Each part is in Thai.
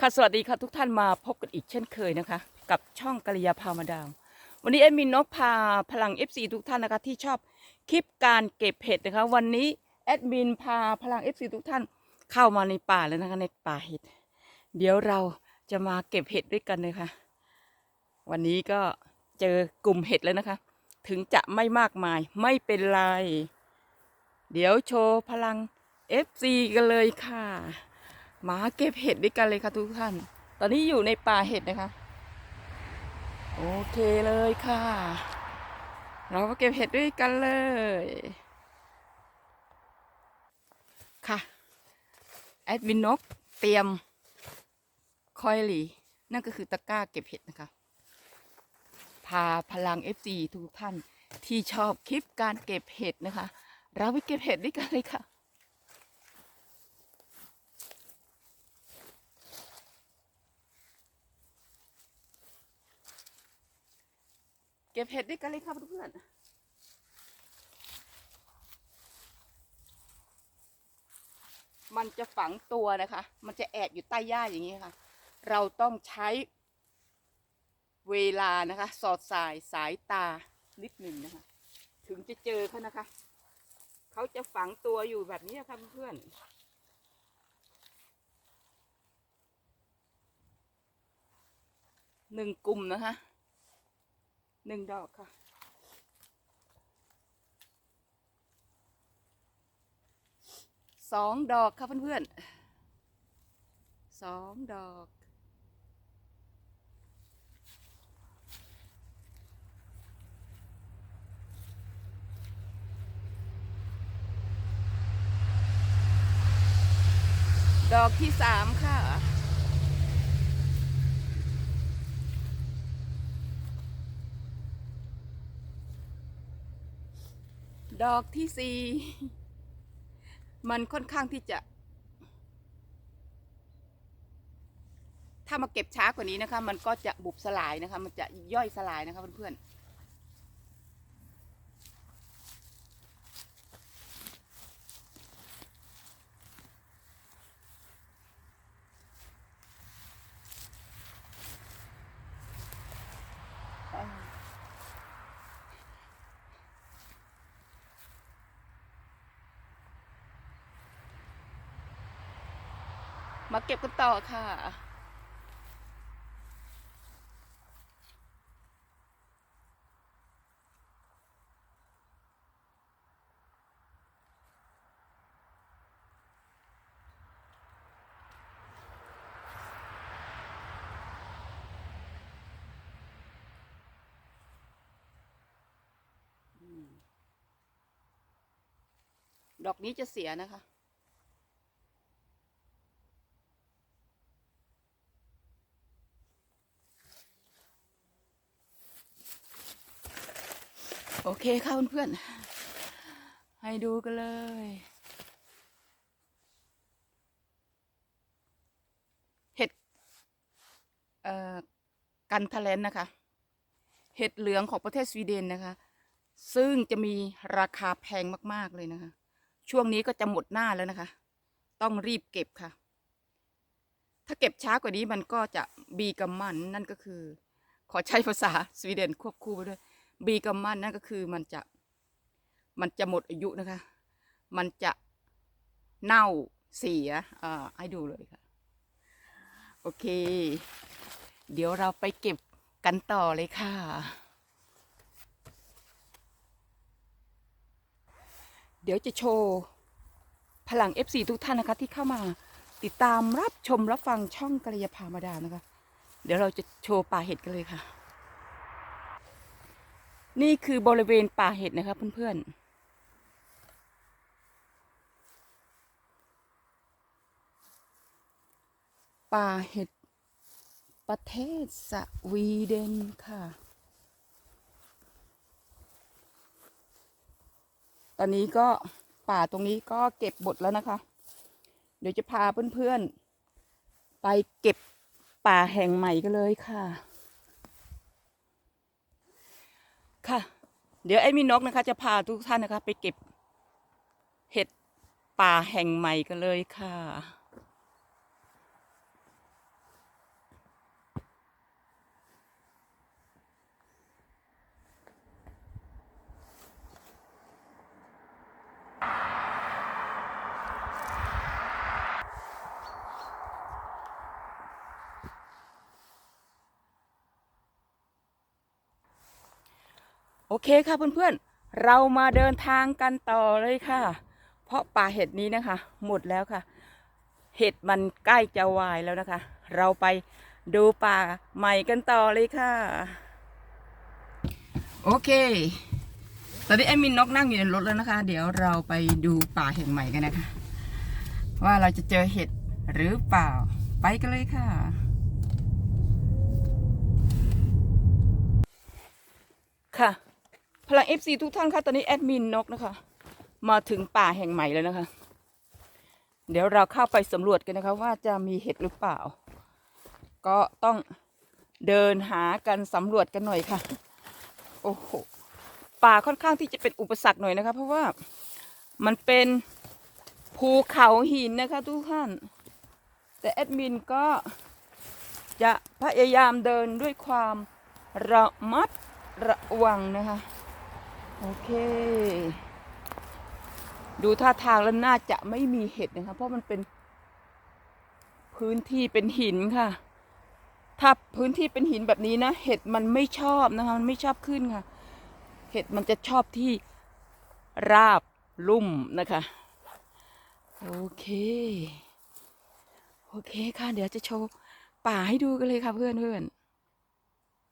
ค่ะสวัสดีค่ะทุกท่านมาพบกันอีกเช่นเคยนะคะ กับช่องกัลยาพามาดาม วันนี้แอดมินนกพาพลัง FC ทุกท่านนะคะที่ชอบคลิปการเก็บเห็ดนะคะ วันนี้แอดมินพาพลัง FC ทุกท่านเข้ามาในป่าแล้วนะคะในป่าเห็ด เดี๋ยวเราจะมาเก็บเห็ดด้วยกันเลยค่ะ วันนี้ก็เจอกลุ่มเห็ดแล้วนะคะ ถึงจะไม่มากมายไม่เป็นไร เดี๋ยวโชว์พลัง FC กันเลยค่ะ มาเก็บเห็ดด้วยกันเลยค่ะทุกท่าน ตอนนี้อยู่ในป่าเห็ดนะคะ โอเคเลยค่ะ เรามาเก็บเห็ดด้วยกันเลย ค่ะ แอดมินนกเตรียมคอยหลี นั่นก็คือตะกร้าเก็บเห็ดนะคะ พาพลัง FC ทุกท่านที่ชอบคลิปการเก็บเห็ดนะคะ เราไปเก็บเห็ดด้วยกันเลยค่ะ เก็บเห็ดด้วยกันเลยครับเพื่อนมันจะฝังตัวนะคะ มันจะแอบอยู่ใต้หญ้าอย่างนี้ค่ะ เราต้องใช้เวลานะคะ สอดสายสายตานิดหนึ่งนะคะ ถึงจะเจอเขานะคะ เขาจะฝังตัวอยู่แบบนี้ค่ะเพื่อนหนึ่งกลุ่มนะคะ หนึ่งดอกค่ะ สองดอกค่ะเพื่อนๆสองดอก ดอกที่สามค่ะ ดอกที่สี่มันค่อนข้างที่จะ ถ้ามาเก็บช้ากว่านี้นะคะ มันก็จะบุบสลายนะคะ มันจะย่อยสลายนะคะเพื่อนๆ มาเก็บกันต่อค่ะดอกนี้จะเสียนะคะ โอเคค่ะเพื่อนๆ ให้ดูกันเลย เห็ดเอ่อกันทะเลนนะคะ เห็ดเหลืองของประเทศสวีเดนนะคะ ซึ่งจะมีราคาแพงมาก ๆ เลยนะคะ ช่วงนี้ก็จะหมดหน้าแล้วนะคะ ต้องรีบเก็บค่ะ ถ้าเก็บช้ากว่านี้มันก็จะบีกัมมันนั่นก็คือ ขอใช้ภาษาสวีเดนควบคู่ไปด้วย บีกัมมันนั่นก็คือมันจะ มันจะหมดอายุนะคะ มันจะเน่าเสียอ่าให้ดูเลยค่ะ โอเค เดี๋ยวเราไปเก็บกันต่อเลยค่ะ เดี๋ยวจะโชว์พลัง FC ทุกท่านนะคะ ที่เข้ามาติดตามรับชมรับฟังช่องกระยาพามาดานะคะ เดี๋ยวเราจะโชว์ป่าเห็ดกันเลยค่ะ นี่คือบริเวณป่าเห็ดนะคะเพื่อนๆป่าเห็ดประเทศสวีเดนค่ะ ตอนนี้ก็ป่าตรงนี้ก็เก็บหมดแล้วนะคะ เดี๋ยวจะพาเพื่อนๆ ไปเก็บป่าแห่งใหม่กันเลยค่ะ ค่ะ เดี๋ยวไอ้มีนกนะคะ จะพาทุกท่านนะคะ ไปเก็บเห็ดป่าแห่งใหม่กันเลยค่ะ เคค่ะเพื่อนๆ เรามาเดินทางกันต่อเลยค่ะ เพราะป่าเห็ดนี้นะคะ หมดแล้วค่ะ เห็ดมันใกล้จะวายแล้วนะคะ เราไปดูป่าใหม่กันต่อเลยค่ะ โอเค ตอนนี้แอมินนกนั่งอยู่ในรถแล้วนะคะ เดี๋ยวเราไปดูป่าแห่งใหม่กันนะคะ ว่าเราจะเจอเห็ดหรือเปล่าไปกันเลยค่ะ พลัง FC ทุกท่านคะตอนนี้แอดมินนกนะคะ มาถึงป่าแห่งใหม่แล้วนะคะ เดี๋ยวเราเข้าไปสำรวจกันนะคะ ว่าจะมีเห็ดหรือเปล่า ก็ต้องเดินหากันสำรวจกันหน่อยค่ะ โอ้โหป่าค่อนข้างที่จะเป็นอุปสรรคหน่อยนะคะ เพราะว่ามันเป็นภูเขาหินนะคะทุกท่าน แต่แอดมินก็จะพยายามเดินด้วยความระมัดระวังนะคะ โอเค ดูท่าทางแล้วน่าจะไม่มีเห็ดนะคะ เพราะมันเป็น พื้นที่เป็นหินค่ะ ถ้าพื้นที่เป็นหินแบบนี้นะ เห็ดมันไม่ชอบนะคะ มันไม่ชอบขึ้นค่ะ เห็ดมันจะชอบที่ราบลุ่มนะคะ โอเค โอเคค่ะ เดี๋ยวจะโชว์ป่าให้ดูกันเลยค่ะเพื่อนเพื่อน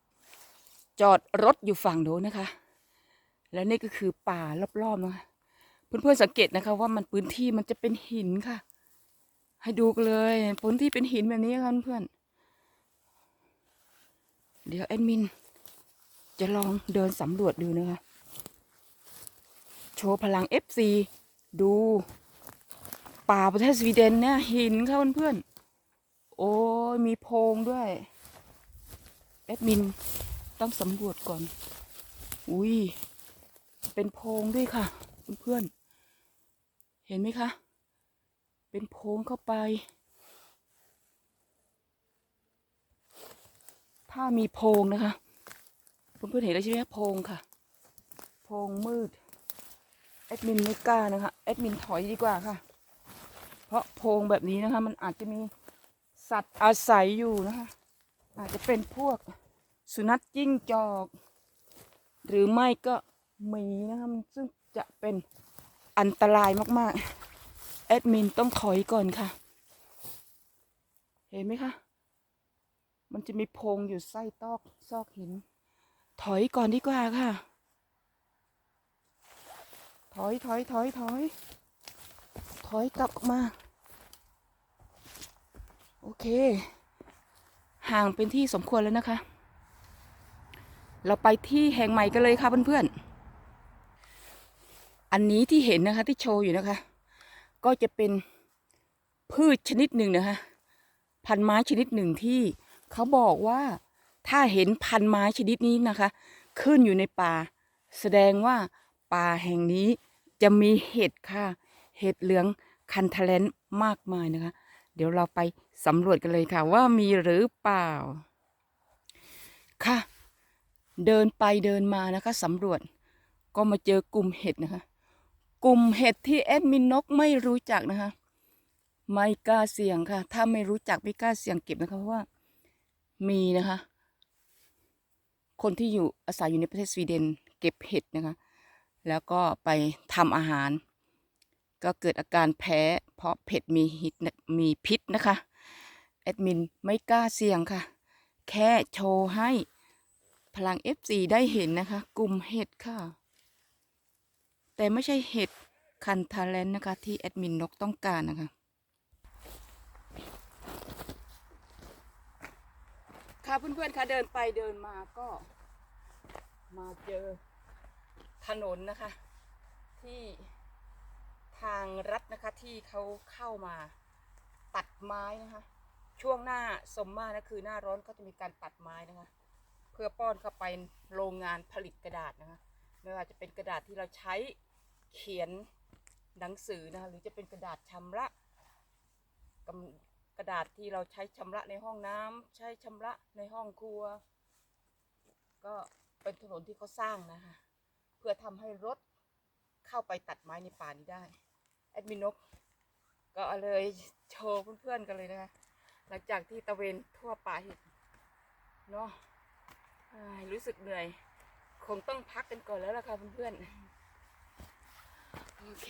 ๆจอดรถอยู่ฝั่งโน้นนะคะ แล้วนี่ก็คือป่ารอบๆนะคะเพื่อนๆสังเกตนะคะว่ามันพื้นที่มันจะเป็นหินค่ะ ให้ดูกันเลยพื้นที่เป็นหินแบบนี้ค่ะเพื่อนๆเดี๋ยวแอดมิน จะลองเดินสำรวจดูนะคะ โชว์พลัง FC ดูป่าประเทศสวีเดนเนี่ยหินค่ะเพื่อนๆโอ้ยมีโพรงด้วยแอดมินต้องสำรวจก่อน อุ้ย เป็นโพรงด้วยค่ะ เพื่อนๆ เห็นไหมคะ เป็นโพรงเข้าไป ถ้ามีโพรงนะคะเพื่อนๆเห็นแล้วใช่ไหมโพรงค่ะ โพรงมืดแอดมินไม่กล้านะคะแอดมินถอยดีกว่าค่ะ เพราะโพรงแบบนี้นะคะ มันอาจจะมีสัตว์อาศัยอยู่นะคะ อาจจะเป็นพวกสุนัขจิ้งจอก หรือไม่ก็ หมีนะคะมันซึ่งจะเป็นอันตรายมากๆ แอดมินต้องถอยก่อนค่ะ เห็นไหมคะ มันจะมีโพรงอยู่ไส้ตอกซอกหิน ถอยก่อนดีกว่าค่ะ ถอยถอยถอยถอย ถอยกลับมา โอเค ห่างเป็นที่สมควรแล้วนะคะ เราไปที่แห่งใหม่กันเลยค่ะเพื่อนๆ อันนี้ที่เห็นนะคะที่โชว์อยู่นะคะ ก็จะเป็นพืชชนิดหนึ่งนะคะ พันไม้ชนิดหนึ่งที่เขาบอกว่าถ้าเห็นพันไม้ชนิดนี้นะคะ ขึ้นอยู่ในป่า แสดงว่าป่าแห่งนี้จะมีเห็ดค่ะ เห็ดเหลืองคันทะเลนมากมายนะคะ เดี๋ยวเราไปสำรวจกันเลยค่ะ ว่ามีหรือเปล่า ค่ะ เดินไปเดินมานะคะสำรวจก็มาเจอกลุ่มเห็ดนะคะ กลุ่มเห็ดที่แอดมินนกไม่รู้จักนะคะ ไม่กล้าเสี่ยงค่ะ ถ้าไม่รู้จักไม่กล้าเสี่ยงเก็บนะคะเพราะว่ามีนะคะ คนที่อยู่อาศัยอยู่ในประเทศสวีเดนเก็บเห็ดนะคะ แล้วก็ไปทำอาหาร ก็เกิดอาการแพ้ เพราะเผ็ดมีฮิตมีพิษนะคะแอดมินไม่กล้าเสี่ยงค่ะ แค่โชว์ให้พลัง F4 ได้เห็นนะคะ กลุ่มเห็ดค่ะ แต่ไม่ใช่เห็ดคันทาเลนนะคะ ที่แอดมินนกต้องการนะคะ ค่ะเพื่อนๆค่ะเดินไปเดินมาก็ มาเจอถนนนะคะ ที่ทางรัฐนะคะที่เขาเข้ามาตัดไม้นะคะ ช่วงหน้าสมมานะคือหน้าร้อนก็จะมีการตัดไม้นะคะ เพื่อป้อนเข้าไปโรงงานผลิตกระดาษนะคะไม่ว่าจะเป็นกระดาษที่เราใช้ เขียนหนังสือนะคะหรือจะเป็นกระดาษชำระกำกระดาษที่เราใช้ชำระในห้องน้ำใช้ชำระในห้องครัว ก็เป็นถนนที่เขาสร้างนะคะเพื่อทำให้รถเข้าไปตัดไม้ในป่านี้ได้แอดมินนกก็เลยโชว์เพื่อนๆกันเลยนะคะหลังจากที่ตะเวนทั่วป่าเห็ดเนาะรู้สึกเหนื่อย คงต้องพักกันก่อนแล้วล่ะค่ะเพื่อนๆ โอเค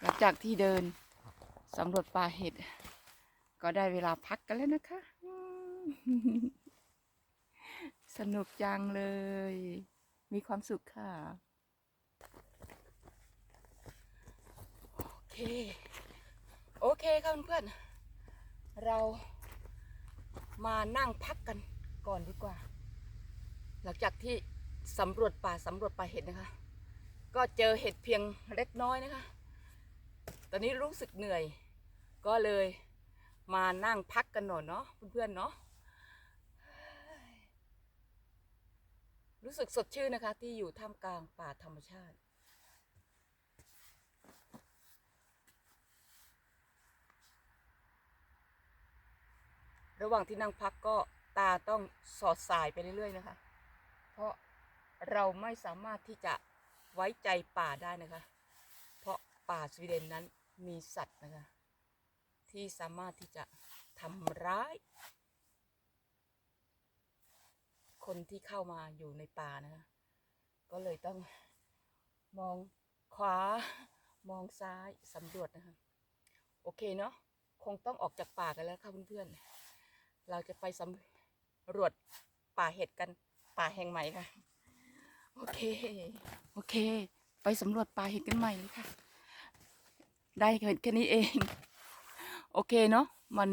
หลังจากที่เดินสำรวจป่าเห็ด ก็ได้เวลาพักกันแล้วนะคะ สนุกจังเลย มีความสุขค่ะ โอเค โอเคค่ะเพื่อนๆเรามานั่งพักกันก่อนดีกว่า หลังจากที่ สำรวจป่าสำรวจป่าเห็ดนะคะ ก็เจอเห็ดเพียงเล็กน้อยนะคะ ตอนนี้รู้สึกเหนื่อย ก็เลยมานั่งพักกันหน่อยเนาะเพื่อนๆเนาะรู้สึกสดชื่นนะคะ ที่อยู่ท่ามกลางป่าธรรมชาติ ระหว่างที่นั่งพักก็ตาต้องสอดสายไปเรื่อยๆนะคะ เพราะ เราไม่สามารถที่จะไว้ใจป่าได้นะคะ เพราะป่าสวีเดนนั้นมีสัตว์นะคะ ที่สามารถที่จะทำร้าย คนที่เข้ามาอยู่ในป่านะคะ ก็เลยต้องมองขวามองซ้ายสำรวจนะคะ โอเคเนาะคงต้องออกจากป่ากันแล้วค่ะเพื่อนๆ เราจะไปสำรวจป่าเห็ดกันป่าแห่งใหม่ค่ะ โอเค โอเค ไปสำรวจป่าเห็ดกันใหม่เลยค่ะ ได้เห็ดแค่นี้เอง โอเคเนาะ มัน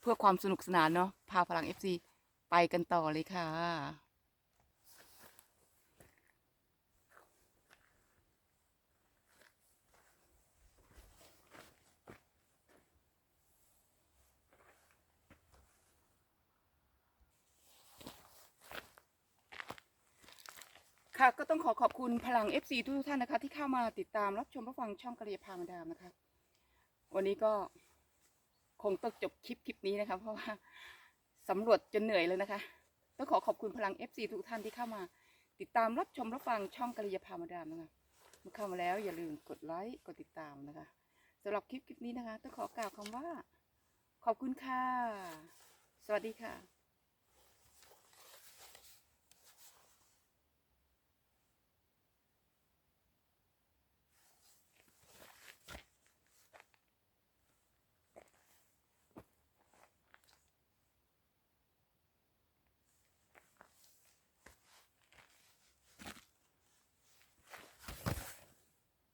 เพื่อความสนุกสนานเนาะ พาพลัง FC ไปกันต่อเลยค่ะ ค่ะก็ต้องขอขอบคุณพลัง FC ทุกท่านนะคะ ที่เข้ามาติดตามรับชมรับฟังช่องกระเรียพามาดามนะคะ วันนี้ก็คงต้องจบคลิปคลิปนี้นะคะ เพราะว่าสำรวจจนเหนื่อยเลยนะคะ ต้องขอขอบคุณพลัง FC ทุกท่านที่เข้ามา ติดตามรับชมรับฟังช่องกระเรียพามาดามนะคะเมื่อเข้ามาแล้วอย่าลืมกดไลค์กดติดตามนะคะสำหรับคลิปคลิปนี้นะคะต้องขอกล่าวคำว่า ขอบคุณค่ะ สวัสดีค่ะ